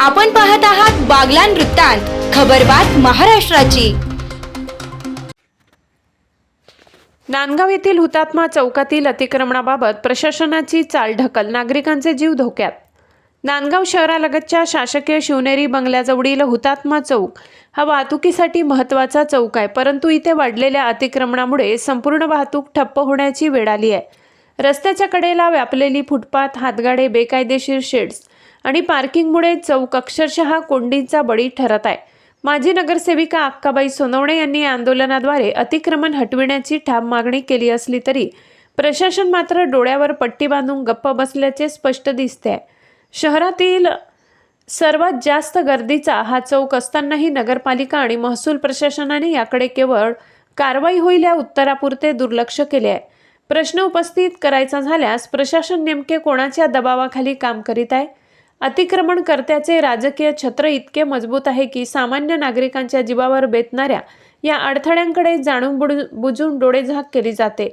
आपण पाहत आहात बागलान वृत्तांत खबरबात महाराष्ट्राची. नांदगाव येथील हुतात्मा चौकातील अतिक्रमणाबाबत प्रशासनाची चालढकल नागरिकांचे जीव धोक्यात. नांदगाव शहरालगतच्या शासकीय शिवनेरी बंगल्याजवळील हुतात्मा चौक हा वाहतुकीसाठी महत्त्वाचा चौक आहे परंतु इथे वाढलेल्या अतिक्रमणामुळे संपूर्ण वाहतूक ठप्प होण्याची वेळ आली आहे. रस्त्याच्या कडेला व्यापलेली फुटपाथ हातगाडे बेकायदेशीर शेड्स आणि पार्किंगमुळे चौक अक्षरशः कोंडींचा बळी ठरत आहे. माजी नगरसेविका अक्काबाई सोनवणे यांनी आंदोलनाद्वारे अतिक्रमण हटविण्याची ठाम मागणी केली असली तरी प्रशासन मात्र डोळ्यावर पट्टी बांधून गप्प बसल्याचे स्पष्ट दिसते आहे. शहरातील सर्वात जास्त गर्दीचा हा चौक असतानाही नगरपालिका आणि महसूल प्रशासनाने याकडे केवळ कारवाई होईल या उत्तरापुरते दुर्लक्ष केले आहे. प्रश्न उपस्थित करायचा झाल्यास प्रशासन नेमके कोणाच्या दबावाखाली काम करीत आहे? अतिक्रमणकर्त्याचे राजकीय छत्र इतके मजबूत आहे की सामान्य नागरिकांच्या जीवावर बेतणाऱ्या या अडथळ्यांकडे जाणून बुड बुजून डोळेझाक केली जाते.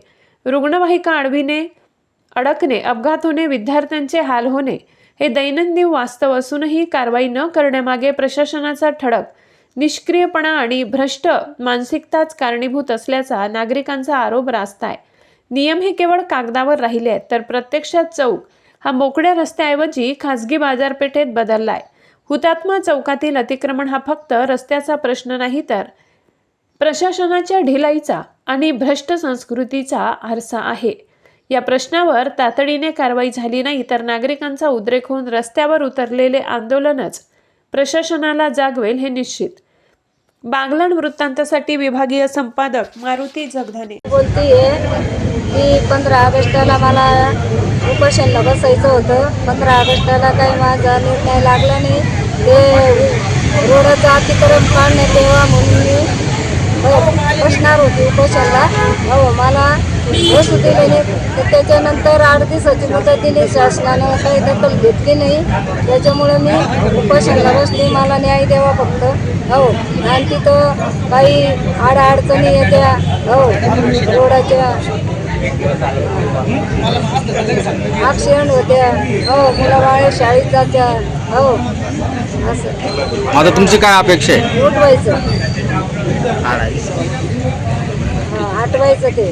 रुग्णवाहिका अडविणे अडकणे अपघात होणे विद्यार्थ्यांचे हाल होणे हे दैनंदिन वास्तव असूनही कारवाई न करण्यामागे प्रशासनाचा ठळक निष्क्रियपणा आणि भ्रष्ट मानसिकताच कारणीभूत असल्याचा नागरिकांचा आरोप रास्त आहे नियम हे केवळ कागदावर राहिले आहेत तर प्रत्यक्षात चौक हा मोकळ्या रस्त्याऐवजी खासगी बाजारपेठेत बदलला आहे हुतात्मा चौकातील अतिक्रमण हा फक्त रस्त्याचा प्रश्न नाही तर प्रशासनाच्या ढिलाईचा आणि भ्रष्ट संस्कृतीचा आरसा आहे. या प्रश्नावर तातडीने कारवाई झाली नाही तर नागरिकांचा उद्रेक होऊन रस्त्यावर उतरलेले आंदोलनच प्रशासनाला जागवेल हे निश्चित. बागलाण वृत्तांतासाठी विभागीय संपादक मारुती जगधने. बोलतीये की पंधरा ऑगस्टला मला उपोषणला बसायचं होतं. पंधरा ऑगस्टला काही माझा निर्णय लागला नाही. ते रोडाचं अतिक्रम काढण्यात तेव्हा म्हणून मी बसणार होती उपोषणला. हो मला बसू दिले नाही. त्याच्यानंतर आठ दिवसाची मुदत दिली. शासनानं काही दखल घेतली नाही. त्याच्यामुळं मी उपोषणला बसली. मला न्याय द्यावा फक्त. हो आणि तिथं काही अडचणी येत्या. हो रोडाच्या ॲक्सिडेंट होत्या. हो शाळेत जात्या. हो. असं. आता तुमची काय अपेक्षा आहे? उठवायचं. हा, आठवायचं ते.